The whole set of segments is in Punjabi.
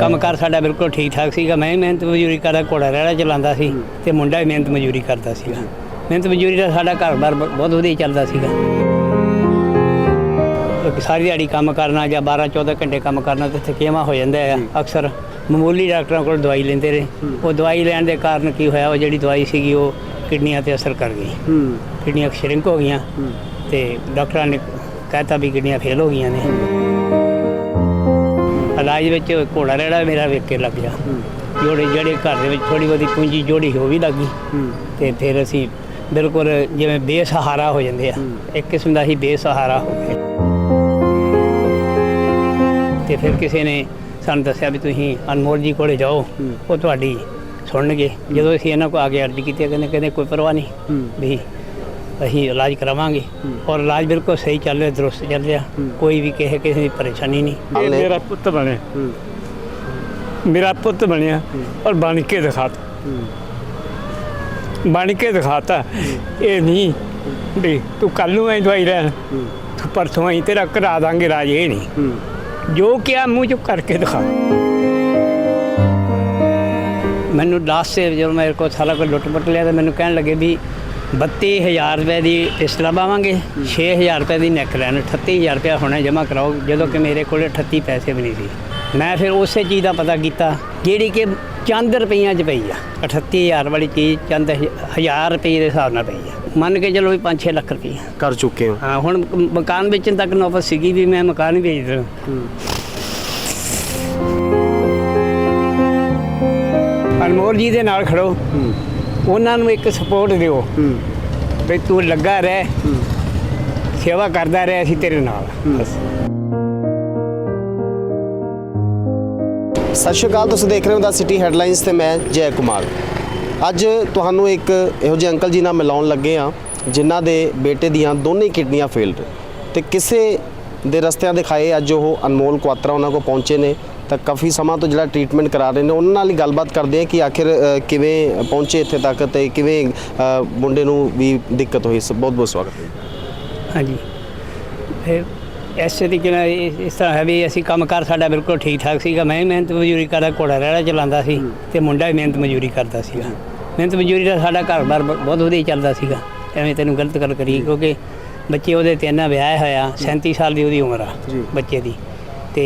ਕੰਮਕਾਰ ਸਾਡਾ ਬਿਲਕੁਲ ਠੀਕ ਠਾਕ ਸੀਗਾ। ਮੈਂ ਵੀ ਮਿਹਨਤ ਮਜ਼ਦੂਰੀ ਕਰਦਾ ਘੋੜਾ ਰੇੜਾ ਚਲਾਉਂਦਾ ਸੀ ਤੇ ਮੁੰਡਾ ਵੀ ਮਿਹਨਤ ਮਜ਼ਦੂਰੀ ਕਰਦਾ ਸੀਗਾ। ਮਿਹਨਤ ਮਜ਼ਦੂਰੀ ਦਾ ਸਾਡਾ ਘਰ-ਬਾਰ ਬਹੁਤ ਵਧੀਆ ਚੱਲਦਾ ਸੀਗਾ। ਸਾਰੀ ਦਿਹਾੜੀ ਕੰਮ ਕਰਨਾ ਜਾਂ 12-14 ਘੰਟੇ ਕੰਮ ਕਰਨਾ ਤੇ ਥਕੇਵਾ ਹੋ ਜਾਂਦਾ ਹੈ। ਅਕਸਰ ਮਾਮੂਲੀ ਡਾਕਟਰਾਂ ਕੋਲ ਦਵਾਈ ਲੈਂਦੇ ਰਹੇ। ਉਹ ਦਵਾਈ ਲੈਣ ਦੇ ਕਾਰਨ ਕੀ ਹੋਇਆ ਉਹ ਜਿਹੜੀ ਦਵਾਈ ਸੀਗੀ ਉਹ ਕਿਡਨੀਆਂ ਤੇ ਅਸਰ ਕਰ ਗਈ। ਕਿਡਨੀਆਂ ਸ਼ਰਿੰਕ ਹੋ ਗਈਆਂ ਤੇ ਡਾਕਟਰਾਂ ਨੇ ਕਹਿਤਾ ਵੀ ਕਿਡਨੀਆਂ ਫੇਲ ਹੋ ਗਈਆਂ ਨੇ। ਇਲਾਜ ਵਿੱਚ ਘੋੜਾ ਰੇੜਾ ਮੇਰਾ ਵੇਖ ਕੇ ਲੱਗ ਗਿਆ। ਜੋੜੇ ਜਿਹੜੇ ਘਰ ਦੇ ਵਿੱਚ ਥੋੜੀ ਬਹੁਤੀ ਪੂੰਜੀ ਜੋੜੀ ਹੋ ਵੀ ਲੱਗੀ ਤੇ ਫਿਰ ਅਸੀਂ ਬਿਲਕੁਲ ਜਿਵੇਂ ਬੇਸਹਾਰਾ ਹੋ ਜਾਂਦੇ ਆ। ਇੱਕ ਕਿਸਮ ਦਾ ਹੀ ਬੇਸਹਾਰਾ ਹੋ ਗਏ ਤੇ ਫਿਰ ਕਿਸੇ ਨੇ ਸਾਨੂੰ ਦੱਸਿਆ ਵੀ ਤੁਸੀਂ ਅਨਮੋਲ ਜੀ ਕੋਲੇ ਜਾਓ ਉਹ ਤੁਹਾਡੀ ਸੁਣਨਗੇ। ਜਦੋਂ ਅਸੀਂ ਇਹਨਾਂ ਕੋ ਆ ਕੇ ਅਰਜ਼ੀ ਕੀਤੀ ਕਹਿੰਦੇ ਕਹਿੰਦੇ ਕੋਈ ਪਰਵਾਹ ਨਹੀਂ ਵੀ ਅਸੀਂ ਇਲਾਜ ਕਰਾਵਾਂਗੇ। ਔਰ ਇਲਾਜ ਬਿਲਕੁਲ ਸਹੀ ਚੱਲ ਰਿਹਾ ਦਰੁਸਤ ਚੱਲ ਰਿਹਾ। ਕੋਈ ਵੀ ਕਿਸੇ ਕਿਸੇ ਦੀ ਪਰੇਸ਼ਾਨੀ ਨਹੀਂ। ਇਹ ਮੇਰਾ ਪੁੱਤ ਬਣਿਆ। ਮੇਰਾ ਪੁੱਤ ਬਣਿਆ ਔਰ ਬਣ ਕੇ ਦਿਖਾਤਾ। ਬਣ ਕੇ ਦਿਖਾਤਾ। ਇਹ ਨਹੀਂ ਵੀ ਤੂੰ ਕੱਲ ਨੂੰ ਐ ਦਵਾਈ ਲੈਣ। ਤੂੰ ਪਰਸੋਂ ਐ ਤੇਰਾ ਕਰਾ ਦਾਂਗੇ ਰਾਜ ਇਹ ਨਹੀਂ। ਜੋ ਕਿਹਾ ਮੂੰਹ ਚ ਕਰਕੇ ਦਿਖਾ। ਮੈਨੂੰ ਲਾਸਟ ਸੇ ਜਦੋਂ ਮੇਰੇ ਕੋਲ ਸਾਰਾ ਕੁਝ ਲੁੱਟ ਪੁੱਟ ਲਿਆ ਤਾਂ ਮੈਨੂੰ ਕਹਿਣ ਲੱਗੇ ਵੀ 32000 ਰੁਪਏ ਦੀ ਪਿਸਟਲਾ ਪਾਵਾਂਗੇ 6000 ਰੁਪਏ ਦੀ ਨੈਕ ਲੈਣ 38000 ਰੁਪਏ ਹੁਣੇ ਜਮ੍ਹਾਂ ਕਰਾਓ ਜਦੋਂ ਕਿ ਮੇਰੇ ਕੋਲ 38 ਪੈਸੇ ਵੀ ਨਹੀਂ ਸੀ। ਮੈਂ ਫਿਰ ਉਸੇ ਚੀਜ਼ ਦਾ ਪਤਾ ਕੀਤਾ ਜਿਹੜੀ ਕਿ ਚੰਦ ਰੁਪਈਆਂ 'ਚ ਪਈ ਆ। 38000 ਵਾਲੀ ਚੀਜ਼ ਚੰਦ 1000 ਰੁਪਏ ਦੇ ਹਿਸਾਬ ਨਾਲ ਪਈ ਆ। ਮੰਨ ਕੇ ਚਲੋ ਵੀ 5-6 ਲੱਖ ਰੁਪਏ ਕਰ ਚੁੱਕੇ ਹੋ। ਹਾਂ ਹੁਣ ਮਕਾਨ ਵੇਚਣ ਤੱਕ ਨੌਬਤ ਸੀਗੀ ਵੀ ਮੈਂ ਮਕਾਨ ਹੀ ਵੇਚ ਦਾਂ ਅਨਮੋਲ ਜੀ ਦੇ ਨਾਲ ਖੜੋ। ਉਹਨਾਂ ਨੂੰ ਇੱਕ ਸਪੋਰਟ ਦਿਓ। ਵੀ ਤੂੰ ਲੱਗਾ ਰਹਿ। ਸੇਵਾ ਕਰਦਾ ਰਹਿ ਅਸੀਂ ਤੇਰੇ ਨਾਲ। ਸਤਿ ਸ਼੍ਰੀ ਅਕਾਲ ਤੁਸੀਂ ਦੇਖ ਰਹੇ ਹੋ ਦਾ ਸਿਟੀ ਹੈਡਲਾਈਨਸ ਤੇ ਮੈਂ ਜੈ ਕੁਮਾਰ। ਅੱਜ ਤੁਹਾਨੂੰ ਇੱਕ ਇਹੋ ਜਿਹੇ ਅੰਕਲ ਜੀ ਨਾਲ ਮਿਲਾਉਣ ਲੱਗੇ ਆ ਜਿਨ੍ਹਾਂ ਦੇ ਬੇਟੇ ਦੀਆਂ ਦੋਨੇ ਕਿਡਨੀਆਂ ਫੇਲਡ ਤੇ ਕਿਸੇ ਦੇ ਰਸਤਿਆਂ ਦਿਖਾਏ ਅੱਜ ਉਹ ਅਨਮੋਲ ਕੁਆਤਰਾ ਉਹਨਾਂ ਕੋਲ ਪਹੁੰਚੇ ਨੇ। ਤਾਂ ਕਾਫੀ ਸਮਾਂ ਤੋਂ ਜਿਹੜਾ ਟ੍ਰੀਟਮੈਂਟ ਕਰਾ ਰਹੇ ਨੇ ਉਹਨਾਂ ਨਾਲ ਹੀ ਗੱਲਬਾਤ ਕਰਦੇ ਆ ਕਿ ਆਖਿਰ ਕਿਵੇਂ ਪਹੁੰਚੇ ਇੱਥੇ ਤੱਕ ਤੇ ਕਿਵੇਂ ਮੁੰਡੇ ਨੂੰ ਵੀ ਦਿੱਕਤ ਹੋਈ। ਬਹੁਤ ਬਹੁਤ ਸਵਾਗਤ ਹੈ ਹਾਂਜੀ। ਫਿਰ ਇਸ ਤਰੀਕੇ ਨਾਲ ਇਸ ਤਰ੍ਹਾਂ ਹੈ ਵੀ ਅਸੀਂ ਕੰਮਕਾਰ ਸਾਡਾ ਬਿਲਕੁਲ ਠੀਕ ਠਾਕ ਸੀਗਾ। ਮੈਂ ਮਿਹਨਤ ਮਜ਼ਦੂਰੀ ਕਰਦਾ ਘੋੜਾ ਰੇੜਾ ਚਲਾਉਂਦਾ ਸੀ ਤੇ ਮੁੰਡਾ ਵੀ ਮਿਹਨਤ ਮਜ਼ਦੂਰੀ ਕਰਦਾ ਸੀਗਾ। ਮਿਹਨਤ ਮਜ਼ਦੂਰੀ ਦਾ ਸਾਡਾ ਘਰ-ਬਾਰ ਬਹੁਤ ਵਧੀਆ ਚੱਲਦਾ ਸੀਗਾ। ਐਵੇਂ ਤੈਨੂੰ ਗਲਤ ਗੱਲ ਕਰੀ ਕਿਉਂਕਿ ਬੱਚੇ ਉਹਦੇ ਤਿੰਨ ਵਿਆਹ ਹੋਇਆ 37 ਸਾਲ ਦੀ ਉਹਦੀ ਉਮਰ ਆ। ਬੱਚੇ ਦੀ। ਤੇ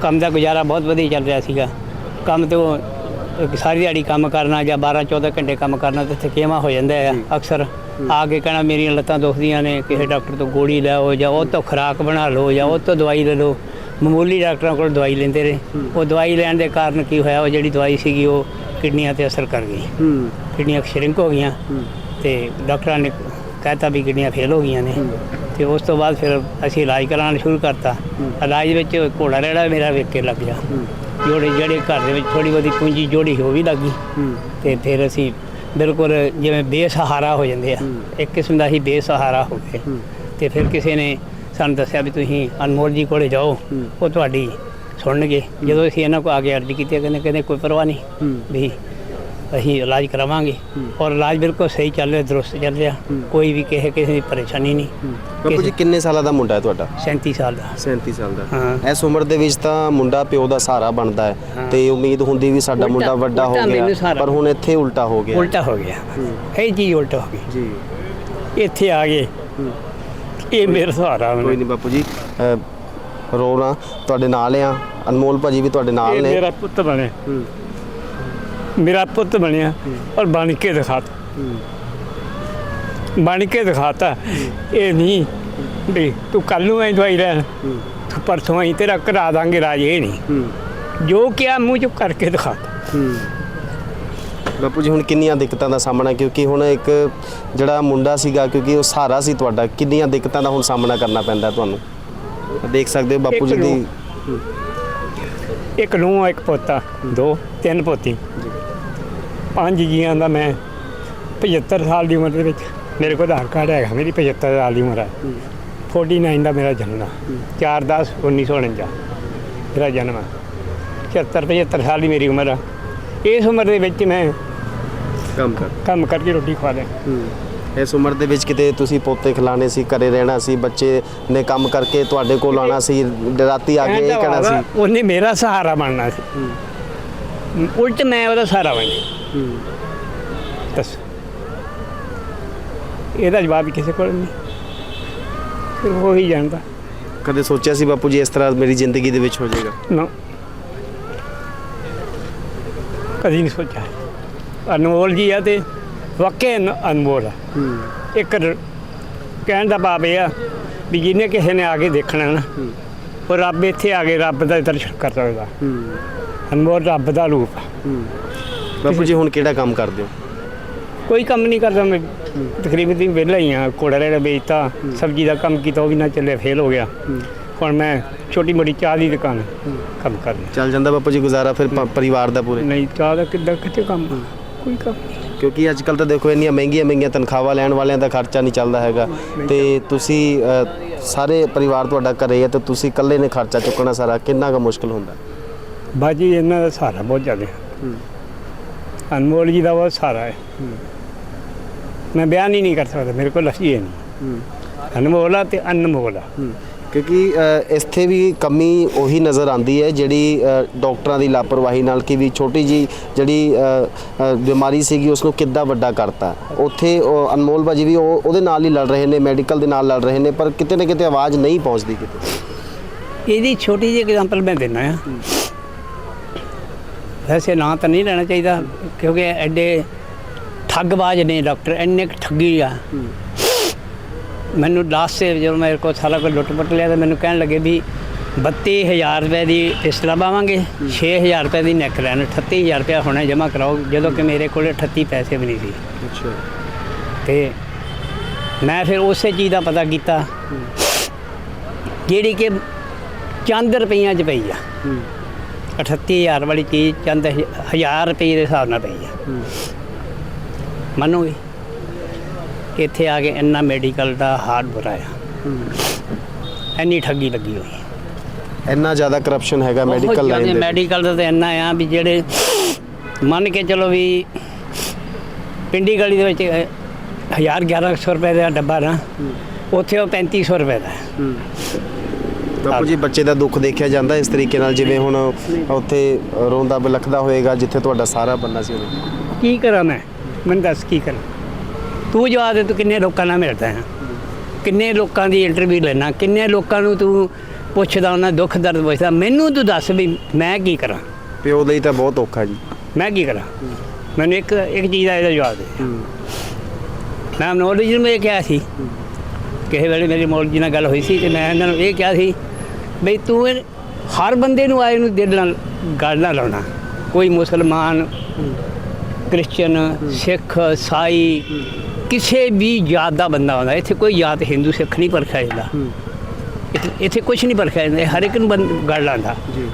ਕੰਮ ਦਾ ਗੁਜ਼ਾਰਾ ਬਹੁਤ ਵਧੀਆ ਚੱਲ ਰਿਹਾ ਸੀਗਾ। ਕੰਮ ਤੇ ਸਾਰੀ ਦਿਹਾੜੀ ਕੰਮ ਕਰਨਾ ਜਾਂ 12-14 ਘੰਟੇ ਕੰਮ ਕਰਨਾ ਤੇ ਥਕੇਵਾ ਹੋ ਜਾਂਦਾ ਹੈ। ਅਕਸਰ। ਆ ਕੇ ਕਹਿਣਾ ਮੇਰੀਆਂ ਲੱਤਾਂ ਦੁਖਦੀਆਂ ਨੇ ਕਿਸੇ ਡਾਕਟਰ ਤੋਂ ਗੋਲੀ ਲੈਓ ਜਾਂ ਉਹ ਤੋਂ ਖੁਰਾਕ ਬਣਾ ਲਓ ਜਾਂ ਉਹ ਤੋਂ ਦਵਾਈ ਲੈ ਲਓ। ਮਾਮੂਲੀ ਡਾਕਟਰਾਂ ਕੋਲ ਦਵਾਈ ਲੈਂਦੇ ਰਹੇ। ਉਹ ਦਵਾਈ ਲੈਣ ਦੇ ਕਾਰਨ ਕੀ ਹੋਇਆ ਉਹ ਜਿਹੜੀ ਦਵਾਈ ਸੀਗੀ ਉਹ ਕਿਡਨੀਆਂ ਤੇ ਅਸਰ ਕਰ ਗਈ। ਹੂੰ। ਕਿਡਨੀਆਂ ਸ਼ਰਿੰਕ ਹੋ ਗਈਆਂ ਤੇ ਡਾਕਟਰਾਂ ਨੇ ਕਹਿਤਾ ਵੀ ਕਿਡਨੀਆਂ ਫੇਲ ਹੋ ਗਈਆਂ ਨੇ। ਤੇ ਉਸ ਤੋਂ ਬਾਅਦ ਫਿਰ ਅਸੀਂ ਇਲਾਜ ਕਰਾਉਣਾ ਸ਼ੁਰੂ ਕਰਤਾ। ਇਲਾਜ ਵਿੱਚ ਘੋੜਾ ਰੇੜਾ ਮੇਰਾ ਵੇਖ ਕੇ ਲੱਗ ਗਿਆ। ਜੋੜੇ ਜਿਹੜੇ ਘਰ ਦੇ ਵਿੱਚ ਥੋੜੀ ਬਹੁਤੀ ਪੂੰਜੀ ਜੋੜੀ ਹੋ ਵੀ ਲੱਗੀ ਹੂੰ ਤੇ ਫਿਰ ਅਸੀਂ ਬਿਲਕੁਲ ਜਿਵੇਂ ਬੇਸਹਾਰਾ ਹੋ ਜਾਂਦੇ ਆ। ਇੱਕ ਕਿਸਮ ਦਾ ਹੀ ਬੇਸਹਾਰਾ ਹੋ ਗਏ ਤੇ ਫਿਰ ਕਿਸੇ ਨੇ ਸਾਨੂੰ ਦੱਸਿਆ ਵੀ ਤੁਸੀਂ ਅਨਮੋਲ ਜੀ ਕੋਲੇ ਜਾਓ, ਉਹ ਤੁਹਾਡੀ ਸੁਣਨਗੇ। ਜਦੋਂ ਅਸੀਂ ਇਹਨਾਂ ਕੋ ਆ ਕੇ ਅਰਜ਼ੀ ਕੀਤੀ, ਕਹਿੰਦੇ ਕਹਿੰਦੇ ਕੋਈ ਪਰਵਾਹ ਨਹੀਂ। ਵੀ ਅਸੀਂ ਇਲਾਜ ਕਰਾਵਾਂਗੇ। ਔਰ ਇਲਾਜ ਬਿਲਕੁਲ ਸਹੀ ਚੱਲ ਰਿਹਾ ਦਰੁਸਤ ਚੱਲ ਰਿਹਾ। ਕੋਈ ਵੀ ਕਿਸੇ ਕਿਸੇ ਦੀ ਪਰੇਸ਼ਾਨੀ ਨਹੀਂ। ਬਾਪੂ ਜੀ ਕਿੰਨੇ ਸਾਲਾਂ ਦਾ ਮੁੰਡਾ ਹੈ ਤੁਹਾਡਾ? 37 ਸਾਲ ਦਾ। 37 ਸਾਲ ਦਾ। ਹਾਂ। ਇਸ ਉਮਰ ਦੇ ਵਿੱਚ ਤਾਂ ਮੁੰਡਾ ਪਿਓ ਦਾ ਸਹਾਰਾ ਬਣਦਾ ਹੈ। ਤੇ ਉਮੀਦ ਹੁੰਦੀ ਵੀ ਸਾਡਾ ਮੁੰਡਾ ਵੱਡਾ ਹੋ ਗਿਆ ਪਰ ਹੁਣ ਇੱਥੇ ਉਲਟਾ ਹੋ ਗਿਆ। ਉਲਟਾ ਹੋ ਗਿਆ। ਇਹ ਚੀਜ਼ ਉਲਟਾ ਹੋ ਜੀ। ਗਈ ਇੱਥੇ ਆ ਗਏ। ਇਹ ਮੇਰਾ ਸਹਾਰਾ ਕੋਈ ਬਣੇ ਨਹੀਂ ਬਾਪੂ ਜੀ ਰੋਣਾ ਤੁਹਾਡੇ ਨਾਲ ਆ। ਅਨਮੋਲ ਭਾਜੀ ਵੀ ਤੁਹਾਡੇ ਨਾਲ ਇਹ ਨੇ। ਮੇਰਾ ਪੁੱਤ ਬਣਿਆ ਹੂੰ, ਮੇਰਾ ਪੁੱਤ ਬਣਿਆ ਔਰ ਬਣ ਕੇ ਦਿਖਾਤਾ। ਬਣ ਕੇ ਦਿਖਾਤਾ। ਇਹ ਨਹੀਂ ਵੀ ਤੂੰ ਕੱਲ ਨੂੰ ਐ ਦਵਾਈ ਲੈਣ ਤੂੰ ਪਰਸੋਂ ਐ ਤੇਰਾ ਕਰਾ ਦਾਂਗੇ ਰਾਜ ਇਹ ਨਹੀਂ। ਜੋ ਕਿਹਾ ਮੂੰਹ ਚ ਕਰਕੇ ਦਿਖਾਤਾ। ਬਾਪੂ ਜੀ ਹੁਣ ਕਿੰਨੀਆਂ ਦਿੱਕਤਾਂ ਦਾ ਸਾਹਮਣਾ ਕਿਉਂਕਿ ਹੁਣ ਇੱਕ ਜਿਹੜਾ ਮੁੰਡਾ ਸੀਗਾ ਕਿਉਂਕਿ ਉਹ ਸਹਾਰਾ ਸੀ ਤੁਹਾਡਾ ਕਿੰਨੀਆਂ ਦਿੱਕਤਾਂ ਦਾ ਹੁਣ ਸਾਹਮਣਾ ਕਰਨਾ ਪੈਂਦਾ ਤੁਹਾਨੂੰ? ਦੇਖ ਸਕਦੇ ਹੋ ਬਾਪੂ ਜੀ ਦੀ ਇੱਕ ਨੂੰਹ ਇੱਕ ਪੋਤਾ ਦੋ ਤਿੰਨ ਪੋਤੀ। ਪੰਜ ਜੀਆਂ ਦਾ ਮੈਂ 75 ਸਾਲ ਦੀ ਉਮਰ ਦੇ ਵਿੱਚ ਮੇਰੇ ਕੋਲ ਆਧਾਰ ਕਾਰਡ ਹੈਗਾ ਮੇਰੀ 75 ਸਾਲ ਦੀ ਉਮਰ ਹੈ। 49 ਦਾ ਮੇਰਾ ਜਨਮ ਹੈ। 4 10 1949 ਮੇਰਾ ਜਨਮ ਹੈ 76 75 ਸਾਲ ਦੀ ਮੇਰੀ ਉਮਰ ਹੈ ਇਸ ਉਮਰ ਦੇ ਵਿੱਚ ਮੈਂ ਕੰਮ ਕਰ। ਕੰਮ ਕਰਕੇ ਰੋਟੀ ਖਵਾ ਦੇ ਹੂੰ, ਇਸ ਉਮਰ ਦੇ ਵਿੱਚ ਕਿਤੇ ਤੁਸੀਂ ਪੋਤੇ ਖਿਲਾਣੇ ਸੀ ਘਰੇ ਰਹਿਣਾ ਸੀ ਬੱਚੇ ਨੇ ਕੰਮ ਕਰਕੇ ਤੁਹਾਡੇ ਕੋਲ ਆਉਣਾ ਸੀ ਰਾਤੀ ਆ ਕੇ ਇਹ ਕਹਿਣਾ ਸੀ। ਉਹਨੇ ਮੇਰਾ ਸਹਾਰਾ ਬਣਨਾ ਸੀ। ਉਲਟ ਮੈਂ ਉਹਦਾ ਸਹਾਰਾ ਬਣ ਦੱਸ। ਇਹਦਾ ਜਵਾਬ ਵੀ ਕਿਸੇ ਕੋਲ ਨਹੀਂ। ਫਿਰ ਉਹ ਹੀ ਜਾਣਦਾ। ਕਦੇ ਸੋਚਿਆ ਸੀ ਬਾਪੂ ਜੀ ਇਸ ਤਰ੍ਹਾਂ ਮੇਰੀ ਜ਼ਿੰਦਗੀ ਦੇ ਵਿੱਚ ਹੋ ਜਾਏਗਾ? ਨਾ। ਕਦੀ ਨਹੀਂ ਸੋਚਿਆ। ਅਨਮੋਲ ਜੀ ਆ ਤੇ ਵਾਕਿਆ ਅਨ- ਅਨਮੋਲ ਆ। ਇੱਕ ਰ- ਕਹਿਣ ਦਾ ਭਾਵ ਇਹ ਆ ਵੀ ਜਿਹਨੇ ਕਿਸੇ ਨੇ ਆ ਕੇ ਦੇਖਣਾ ਨਾ ਉਹ ਰੱਬ ਇੱਥੇ ਆ ਕੇ ਰੱਬ ਦਾ ਦਰਸ਼ਨ ਕਰ ਸਕਦਾ। ਅਨਮੋਲ ਰੱਬ ਦਾ ਰੂਪ ਆ। ਬਾਪੂ ਜੀ ਹੁਣ ਕਿਹੜਾ ਕੰਮ ਕਰਦੇ ਹੋ? ਕੋਈ ਕੰਮ ਨਹੀਂ ਕਰਦਾ ਮੈਂ ਤਕਰੀਬਨ ਦੀ ਵਿਹਲਾ ਹੀ ਆ ਕੋੜਾ ਰੇੜਾ ਵੇਚਤਾ ਸਬਜ਼ੀ ਦਾ ਕੰਮ ਕੀਤਾ ਉਹ ਵੀ ਨਾ ਚੱਲੇ ਫੇਲ ਹੋ ਗਿਆ। ਹੁਣ ਮੈਂ ਛੋਟੀ ਮੋਟੀ ਚਾਹ ਦੀ ਦੁਕਾਨ ਕੰਮ ਕਰਦਾ ਚੱਲ ਜਾਂਦਾ ਬਾਪੂ ਜੀ ਗੁਜ਼ਾਰਾ ਫਿਰ ਪ- ਪਰਿਵਾਰ ਦਾ ਪੂਰੇ। ਨਹੀਂ ਚਾਹ ਦਾ ਕਿੱਦਾਂ ਕਿੱਥੇ ਕੰਮ? ਕੋਈ ਕੰਮ ਨਹੀਂ। ਕਿਉਂਕਿ ਅੱਜ ਕੱਲ ਤਾਂ ਦੇਖੋ ਇੰਨੀਆਂ ਮਹਿੰਗੀਆਂ ਮਹਿੰਗੀਆਂ ਤਨਖਾਹਾਂ ਲੈਣ ਵਾਲਿਆਂ ਦਾ ਖਰਚਾ ਨਹੀਂ ਚੱਲਦਾ ਹੈਗਾ। ਤੇ ਤੁਸੀਂ ਅ, ਸਾਰੇ ਪਰਿਵਾਰ ਤੁਹਾਡਾ ਘਰੇ ਹੈ ਤੇ ਤੁਸੀਂ ਇਕੱਲੇ ਨੇ ਖਰਚਾ ਚੁੱਕਣਾ ਸਾਰਾ ਕਿੰਨਾ ਕੁ ਮੁਸ਼ਕਲ ਹੁੰਦਾ? ਬਾਜੀ ਇਹਨਾਂ ਦਾ ਸਹਾਰਾ ਬਹੁਤ ਜ਼ਿਆਦਾ। ਹੈ। ਅਨਮੋਲ ਜੀ ਦਾ ਬਹੁਤ ਸਹਾਰਾ ਹੈ। ਮੈਂ ਬਿਆਨ ਹੀ ਨਹੀਂ ਕਰ ਸਕਦਾ ਮੇਰੇ ਕੋਲ ਹੀ ਹੈ ਨਹੀਂ। ਅਨਮੋਲ ਆ ਤੇ ਅਨਮੋਲ ਕਿਉਂਕਿ ਅ, ਇੱਥੇ ਵੀ ਕਮੀ ਉਹੀ ਨਜ਼ਰ ਆਉਂਦੀ ਹੈ ਜਿਹੜੀ ਅ, ਡਾਕਟਰਾਂ ਦੀ ਲਾਪਰਵਾਹੀ ਨਾਲ ਕਿ ਵੀ ਛੋਟੀ ਜੀ ਜਿਹੜੀ ਅ, ਅ, ਬਿਮਾਰੀ ਸੀਗੀ ਉਸ ਨੂੰ ਕਿੱਦਾਂ ਵੱਡਾ ਕਰਤਾ। ਉੱਥੇ ਉਹ ਅਨਮੋਲ ਬਾਜੀ ਵੀ ਉਹ ਉਹਦੇ ਨਾਲ ਹੀ ਲੜ ਰਹੇ ਨੇ ਮੈਡੀਕਲ ਦੇ ਨਾਲ ਲੜ ਰਹੇ ਨੇ ਪਰ ਕਿਤੇ ਨਾ ਕਿਤੇ ਆਵਾਜ਼ ਨਹੀਂ ਪਹੁੰਚਦੀ ਕਿਤੇ। ਇਹਦੀ ਛੋਟੀ ਜਿਹੀ ਐਗਜ਼ਾਮਪਲ ਮੈਂ ਦਿੰਦਾ ਆ ਵੈਸੇ ਨਾਂ ਤਾਂ ਨਹੀਂ ਲੈਣਾ ਚਾਹੀਦਾ ਕਿਉਂਕਿ ਐਡੇ ਠੱਗਬਾਜ਼ ਨੇ ਡਾਕਟਰ ਇੰਨੇ ਠੱਗੀ ਆ। ਮੈਨੂੰ ਲਾਸਟ ਤੇ ਜਦੋਂ ਮੇਰੇ ਕੋਲ ਸਾਰਾ ਕੁਝ ਲੁੱਟ ਪੁੱਟ ਲਿਆ ਤਾਂ ਮੈਨੂੰ ਕਹਿਣ ਲੱਗੇ ਵੀ 32000 ਰੁਪਏ ਦੀ ਪਿਸਤਲਾ ਪਾਵਾਂਗੇ 6000 ਰੁਪਏ ਦੀ ਨੈਕ ਲੈਣ 38000 ਰੁਪਏ ਹੁਣੇ ਜਮ੍ਹਾਂ ਕਰਾਓ ਜਦੋਂ ਕਿ ਮੇਰੇ ਕੋਲ 38 ਪੈਸੇ ਵੀ ਨਹੀਂ ਸੀ। ਅੱਛਾ। ਤੇ ਮੈਂ ਫਿਰ ਉਸੇ ਚੀਜ਼ ਦਾ ਪਤਾ ਕੀਤਾ ਜਿਹੜੀ ਕਿ ਚੰਦ ਰੁਪਈਆਂ 'ਚ ਪਈ ਆ। 38000 ਵਾਲੀ ਚੀਜ਼ ਚੰਦ 1000 ਰੁਪਏ ਦੇ ਹਿਸਾਬ ਨਾਲ ਪਈ ਆ। ਮੰਨੋਗੇ ਇੱਥੇ ਆ ਕੇ ਇੰਨਾ ਮੈਡੀਕਲ ਦਾ ਹਾਲ ਬੁਰਾ ਆ। ਇੰਨੀ ਠੱਗੀ ਲੱਗੀ ਹੋਈ ਇੰਨਾ ਜ਼ਿਆਦਾ ਕਰਪਸ਼ਨ ਹੈਗਾ ਮੈਡੀਕਲ ਲਾਈਨ ਦੇ। ਮੈਡੀਕਲ ਦਾ ਤਾਂ ਇੰਨਾ ਆ ਵੀ ਜਿਹੜੇ ਮੰਨ ਕੇ ਚਲੋ ਵੀ ਪਿੰਡੀ ਗਲੀ ਦੇ ਵਿੱਚ 1000 1100 ਰੁਪਏ ਦਾ ਡੱਬਾ ਨਾ ਉੱਥੇ ਉਹ 3500 ਰੁਪਏ ਦਾ। ਬਾਪੂ ਜੀ ਬੱਚੇ ਦਾ ਦੁੱਖ ਦੇਖਿਆ ਜਾਂਦਾ ਇਸ ਤਰੀਕੇ ਨਾਲ ਜਿਵੇਂ ਹੁਣ ਉੱਥੇ ਰੋਂਦਾ ਬਿਲਖਦਾ ਹੋਏਗਾ ਜਿੱਥੇ ਤੁਹਾਡਾ ਸਾਰਾ ਬੰਨਾ ਸੀ ਉਹਨੂੰ ਕੀ ਕਰਾਂ ਮੈਂ? ਮੈਨੂੰ ਦੱਸ ਕੀ ਕਰਾਂ? ਤੂੰ ਜਵਾਬ ਦੇ ਤੂੰ ਕਿੰਨੇ ਲੋਕਾਂ ਨਾਲ ਮਿਲਦਾ ਹੈ? ਕਿੰਨੇ ਲੋਕਾਂ ਦੀ ਇੰਟਰਵਿਊ ਲੈਣਾ ਕਿੰਨੇ ਲੋਕਾਂ ਨੂੰ ਤੂੰ ਪੁੱਛਦਾ ਉਹਨਾਂ ਦੁੱਖ ਦਰਦ ਪੁੱਛਦਾ? ਮੈਨੂੰ ਤੂੰ ਦੱਸ ਵੀ ਮੈਂ ਕੀ ਕਰਾਂ? ਪਿਓ ਲਈ ਤਾਂ ਬਹੁਤ ਔਖਾ ਜੀ। ਮੈਂ ਕੀ ਕਰਾਂ? ਮੈਨੂੰ ਇੱਕ ਇੱਕ ਚੀਜ਼ ਦਾ ਇਹਦਾ ਜਵਾਬ ਦੇ। ਮੈਂ ਨੌਲੇਜ ਨੂੰ ਇਹ ਕਿਹਾ ਸੀ। ਕਿਸੇ ਵੇਲੇ ਮੇਰੀ ਮੌਲਵੀ ਜੀ ਨਾਲ ਗੱਲ ਹੋਈ ਸੀ ਤੇ ਮੈਂ ਇਹਨਾਂ ਨੂੰ ਇਹ ਕਿਹਾ ਸੀ ਬਈ ਤੂੰ ਹਰ ਬੰਦੇ ਨੂੰ ਆਏ ਨੂੰ ਦਿਲ ਨਾਲ ਗੱਲ ਨਾ ਲਾਉਣਾ। ਕੋਈ ਮੁਸਲਮਾਨ ਕ੍ਰਿਸਚੀਅਨ ਸਿੱਖ ਸਾਈ ਕਿਸੇ ਵੀ ਜਾਤ ਦਾ ਬੰਦਾ ਹੁੰਦਾ ਇੱਥੇ ਕੋਈ ਜਾਤ ਹਿੰਦੂ ਸਿੱਖ ਨਹੀਂ ਪਰਖਿਆ ਜਾਂਦਾ। ਇੱਥੇ- ਕੁਝ ਨਹੀਂ ਪਰਖਿਆ ਜਾਂਦਾ। ਹਰ ਇੱਕ ਨੂੰ ਗੱਲ ਲਾਉਂਦਾ ਜੀ।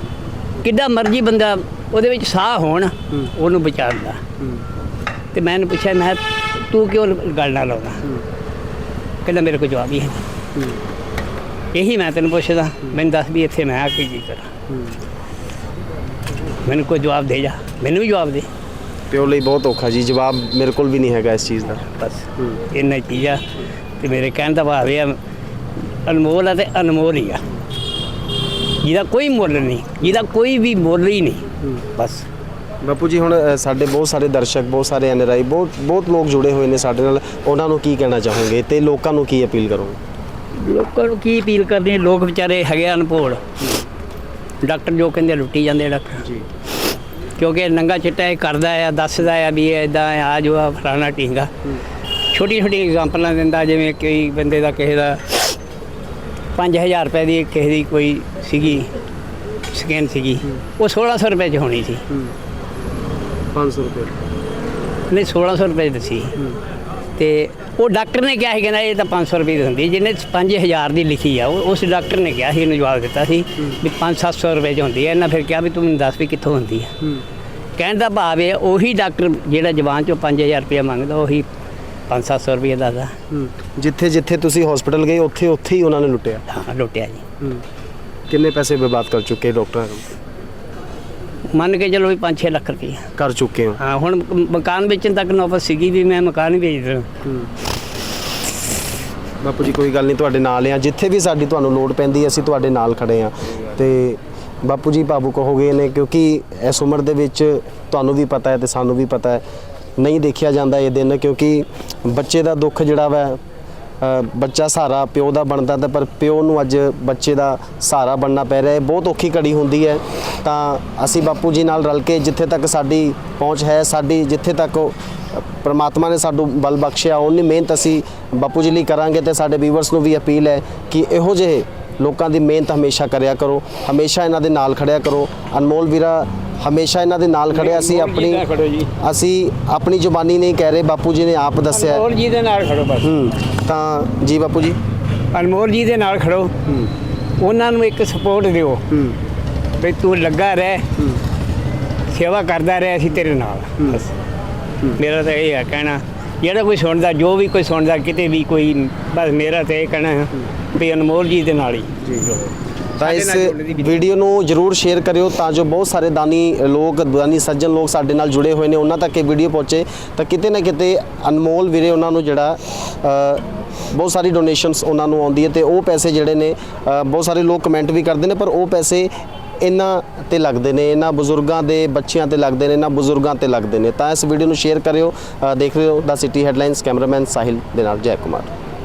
ਕਿੱਡਾ ਮਰਜ਼ੀ ਬੰਦਾ ਉਹਦੇ ਵਿੱਚ ਸਾਹ ਹੋਣ ਉਹਨੂੰ ਬਚਾਉਂਦਾ ਤੇ ਮੈਂ ਇਹਨੂੰ ਪੁੱਛਿਆ ਮੈਂ ਤੂੰ ਕਿਉਂ ਗੱਲ ਨਾ ਲਾਉਣਾ? ਕਹਿੰਦਾ ਮੇਰੇ ਕੋਲ ਜਵਾਬ ਹੀ ਹੈ ਨਹੀਂ। ਇਹੀ ਮੈਂ ਤੈਨੂੰ ਪੁੱਛਦਾ ਮੈਨੂੰ ਦੱਸ ਵੀ ਇੱਥੇ ਮੈਂ ਆ ਕੇ ਕੀ ਕਰਾਂ। ਮੈਨੂੰ ਕੋਈ ਜਵਾਬ ਦੇ ਜਾ ਮੈਨੂੰ ਵੀ ਜਵਾਬ ਦੇ। ਪਿਓ ਲਈ ਬਹੁਤ ਔਖਾ ਜੀ ਜਵਾਬ ਮੇਰੇ ਕੋਲ ਵੀ ਨਹੀਂ ਹੈਗਾ ਇਸ ਚੀਜ਼ ਦਾ। ਬਸ ਇੰਨਾ ਚੀਜ਼ ਆ ਤੇ ਮੇਰੇ ਕਹਿਣ ਦਾ ਭਾਵ ਇਹ ਆ ਅਨਮੋਲ ਆ ਤੇ ਅਨਮੋਲ ਹੀ ਆ। ਜਿਹਦਾ ਕੋਈ ਮੁੱਲ ਨਹੀਂ ਜਿਹਦਾ ਕੋਈ ਵੀ ਮੁੱਲ ਹੀ ਨਹੀਂ ਬਸ। ਬਾਪੂ ਜੀ ਹੁਣ ਸਾਡੇ ਬਹੁਤ ਸਾਰੇ ਦਰਸ਼ਕ ਬਹੁਤ ਸਾਰੇ ਐਨਆਰਆਈ ਬਹੁਤ ਬਹੁਤ ਲੋਕ ਜੁੜੇ ਹੋਏ ਨੇ ਸਾਡੇ ਨਾਲ। ਉਹਨਾਂ ਨੂੰ ਕੀ ਕਹਿਣਾ ਚਾਹੋਗੇ ਤੇ ਲੋਕਾਂ ਨੂੰ ਕੀ ਅਪੀਲ ਕਰੋਗੇ? ਲੋਕਾਂ ਨੂੰ ਕੀ ਅਪੀਲ ਕਰਨੀ ਹੈ? ਲੋਕ ਵਿਚਾਰੇ ਹੈਗੇ ਅਨਪੋੜ ਡਾਕਟਰ ਜੋ ਕਹਿੰਦੇ ਲੁੱਟੀ ਜਾਂਦੇ ਡਾਕਟਰ। ਜੀ। ਕਿਉਂਕਿ ਨੰਗਾ ਚਿੱਟਾ ਇਹ ਕਰਦਾ ਆ ਦੱਸਦਾ ਆ ਵੀ ਇਦਾਂ ਆ ਜੋ ਆ ਫਲਾਣਾ ਟੀਂਗਾ ਛੋਟੀ ਛੋਟੀ ਐਗਜ਼ਾਮਪਲਾਂ ਦਿੰਦਾ ਜਿਵੇਂ ਕੋਈ ਬੰਦੇ ਦਾ ਕਿਸੇ ਦਾ 5000 ਰੁਪਏ ਦੀ ਕਿਸੇ ਦੀ ਕੋਈ ਸੀਗੀ ਸਕੈਨ ਸੀਗੀ ਉਹ 1600 ਰੁਪਏ ਚ ਹੋਣੀ ਸੀ। 500 ਰੁਪਏ। ਨਹੀਂ 1600 ਰੁਪਏ ਦੀ ਦੱਸੀ ਤੇ ਉਹ ਡਾਕਟਰ ਨੇ ਕਿਹਾ ਸੀ ਕਹਿੰਦਾ ਇਹ ਤਾਂ 500 ਰੁਪਏ ਦੀ ਹੁੰਦੀ ਜਿਹਨੇ 5000 ਦੀ ਲਿਖੀ ਆ ਉਸ ਡਾਕਟਰ ਨੇ ਕਿਹਾ ਸੀ ਇਹਨੂੰ ਜਵਾਬ ਦਿੱਤਾ ਸੀ ਵੀ 5-700 ਰੁਪਏ ਚ ਹੁੰਦੀ ਹੈ ਇਹਨਾਂ ਫਿਰ ਕਿਹਾ ਵੀ ਤੂੰ ਮੈਨੂੰ ਦੱਸ ਵੀ ਕਿੱਥੋਂ ਹੁੰਦੀ ਹੈ। ਕਹਿਣ ਦਾ ਭਾਵ ਇਹ ਉਹੀ ਡਾਕਟਰ ਜਿਹੜਾ ਜਵਾਨ ਚੋਂ 5000 ਰੁਪਏ ਮੰਗਦਾ ਉਹੀ 5-700 ਰੁਪਏ ਦੱਸਦਾ। ਜਿੱਥੇ ਜਿੱਥੇ ਤੁਸੀਂ ਹਸਪੀਟਲ ਗਏ ਉੱਥੇ ਉੱਥੇ ਹੀ ਉਹਨਾਂ ਨੇ ਲੁੱਟਿਆ? ਹਾਂ ਲੁੱਟਿਆ ਜੀ। ਕਿੰਨੇ ਪੈਸੇ ਬਰਬਾਦ ਕਰ ਚੁੱਕੇ ਡਾਕਟਰਾਂ ਮੰਨ ਕੇ ਚਲੋ ਵੀ 5-6 ਲੱਖ ਰੁਪਏ ਕਰ ਚੁੱਕੇ ਹੋ। ਹਾਂ ਹੁਣ ਮਕਾਨ ਵੇਚਣ ਤੱਕ ਨੌਬਤ ਸੀਗੀ ਵੀ ਮੈਂ ਮਕਾਨ ਹੀ ਵੇਚ ਦਾਂ ਬਾਪੂ ਜੀ ਕੋਈ ਗੱਲ ਨਹੀਂ ਤੁਹਾਡੇ ਨਾਲ ਆ। ਜਿੱਥੇ ਵੀ ਸਾਡੀ ਤੁਹਾਨੂੰ ਲੋੜ ਪੈਂਦੀ ਅਸੀਂ ਤੁਹਾਡੇ ਨਾਲ ਖੜੇ ਆ। ਤੇ ਬਾਪੂ ਜੀ ਭਾਵੁਕ ਹੋ ਗਏ ਨੇ ਕਿਉਂਕਿ ਇਸ ਉਮਰ ਦੇ ਵਿੱਚ ਤੁਹਾਨੂੰ ਵੀ ਪਤਾ ਹੈ ਤੇ ਸਾਨੂੰ ਵੀ ਪਤਾ ਹੈ। ਨਹੀਂ ਦੇਖਿਆ ਜਾਂਦਾ ਇਹ ਦਿਨ ਕਿਉਂਕਿ ਬੱਚੇ ਦਾ ਦੁੱਖ ਜਿਹੜਾ ਵਾ ਬੱਚਾ ਸਹਾਰਾ ਪਿਓ ਦਾ ਬਣਦਾ ਤਾਂ ਪਰ ਪਿਓ ਨੂੰ ਅੱਜ ਬੱਚੇ ਦਾ ਸਹਾਰਾ ਬਣਨਾ ਪੈ ਰਿਹਾ ਹੈ। ਬਹੁਤ ਔਖੀ ਘੜੀ ਹੁੰਦੀ ਹੈ। ਤਾਂ ਅਸੀਂ ਬਾਪੂ ਜੀ ਨਾਲ ਰਲ ਕੇ ਜਿੱਥੇ ਤੱਕ ਸਾਡੀ ਪਹੁੰਚ ਹੈ, ਸਾਡੀ ਜਿੱਥੇ ਤੱਕ ਪਰਮਾਤਮਾ ਨੇ ਸਾਨੂੰ ਬਲ ਬਖਸ਼ਿਆ ਉਹਨੀ ਮਿਹਨਤ ਅਸੀਂ ਬਾਪੂ ਜੀ ਲਈ ਕਰਾਂਗੇ ਤੇ ਸਾਡੇ ਵੀਵਰਸ ਨੂੰ ਵੀ ਅਪੀਲ ਹੈ ਕਿ ਇਹੋ ਜਿਹੇ ਲੋਕਾਂ ਦੀ ਮਿਹਨਤ ਹਮੇਸ਼ਾ ਕਰਿਆ ਕਰੋ, ਹਮੇਸ਼ਾ ਇਹਨਾਂ ਦੇ ਨਾਲ ਖੜਿਆ ਕਰੋ। ਅਨਮੋਲ ਵੀਰਾ ਹਮੇਸ਼ਾ ਇਹਨਾਂ ਦੇ ਨਾਲ ਖੜਿਆ ਅਸੀਂ ਜੀ ਆਪਣੀ ਜੀ। ਅਸੀਂ ਆਪਣੀ ਜ਼ੁਬਾਨੀ ਨਹੀਂ ਕਹਿ ਰਹੇ ਬਾਪੂ ਜੀ ਨੇ ਆਪ ਦੱਸਿਆ। ਅਨਮੋਲ ਜੀ ਦੇ ਨਾਲ ਖੜੋ ਬਸ। ਹੂੰ ਤਾਂ ਜੀ ਬਾਪੂ ਜੀ। ਅਨਮੋਲ ਜੀ ਦੇ ਨਾਲ ਖੜੋ। ਉਹਨਾਂ ਨੂੰ ਇੱਕ ਸਪੋਰਟ ਦਿਓ। ਹੂੰ। ਵੀ ਤੂੰ ਲੱਗਾ ਰਹਿ। ਸੇਵਾ ਕਰਦਾ ਰਹਿ ਅਸੀਂ ਤੇਰੇ ਨਾਲ। ਬਸ। ਮੇਰਾ ਤਾਂ ਇਹ ਹੈ ਕਹਿਣਾ। ਜਿਹੜਾ ਕੋਈ ਸੁਣਦਾ ਜੋ ਵੀ ਕੋਈ ਸੁਣਦਾ ਕਿਤੇ ਵੀ ਕੋਈ ਬਸ ਮੇਰਾ ਤਾਂ ਇਹ ਕਹਿਣਾ ਹੈ ਵੀ ਅਨਮੋਲ ਜੀ ਦੇ ਨਾਲ ਹੀ। ਤਾਂ ਇਸ ਵੀਡੀਓ ਨੂੰ ਜਰੂਰ ਸ਼ੇਅਰ ਕਰਿਓ ਤਾਂ ਜੋ ਬਹੁਤ ਸਾਰੇ ਦਾਨੀ ਲੋਕ ਦਾਨੀ ਸੱਜਣ ਲੋਕ ਸਾਡੇ ਨਾਲ ਜੁੜੇ ਹੋਏ ਨੇ। ਉਹਨਾਂ ਤੱਕ ਇਹ ਵੀਡੀਓ ਪਹੁੰਚੇ। ਤਾਂ ਕਿਤੇ ਨਾ ਕਿਤੇ ਅਨਮੋਲ ਵੀਰੇ ਉਹਨਾਂ ਨੂੰ ਜਿਹੜਾ ਬਹੁਤ ਸਾਰੀ ਡੋਨੇਸ਼ਨਸ ਉਹਨਾਂ ਨੂੰ ਆਉਂਦੀ ਹੈ ਤੇ ਉਹ ਪੈਸੇ ਜਿਹੜੇ ਨੇ ਬਹੁਤ ਸਾਰੇ ਲੋਕ ਕਮੈਂਟ ਵੀ ਕਰਦੇ ਨੇ ਪਰ ਉਹ ਪੈਸੇ ਇਹਨਾਂ ਤੇ ਲੱਗਦੇ ਨੇ ਇਹਨਾਂ ਬਜ਼ੁਰਗਾਂ ਦੇ ਬੱਚਿਆਂ ਤੇ ਲੱਗਦੇ ਨੇ ਇਹਨਾਂ ਬਜ਼ੁਰਗਾਂ ਤੇ ਲੱਗਦੇ ਨੇ। ਤਾਂ ਇਸ ਵੀਡੀਓ ਨੂੰ ਸ਼ੇਅਰ ਕਰਿਓ। ਦੇਖ ਰਹੇ ਹੋ ਦਾ ਸਿਟੀ ਹੈਡਲਾਈਨਸ ਕੈਮਰਾਮੈਨ ਸਾਹਿਲ ਦੇ ਨਾਲ ਜੈ ਕੁਮਾਰ।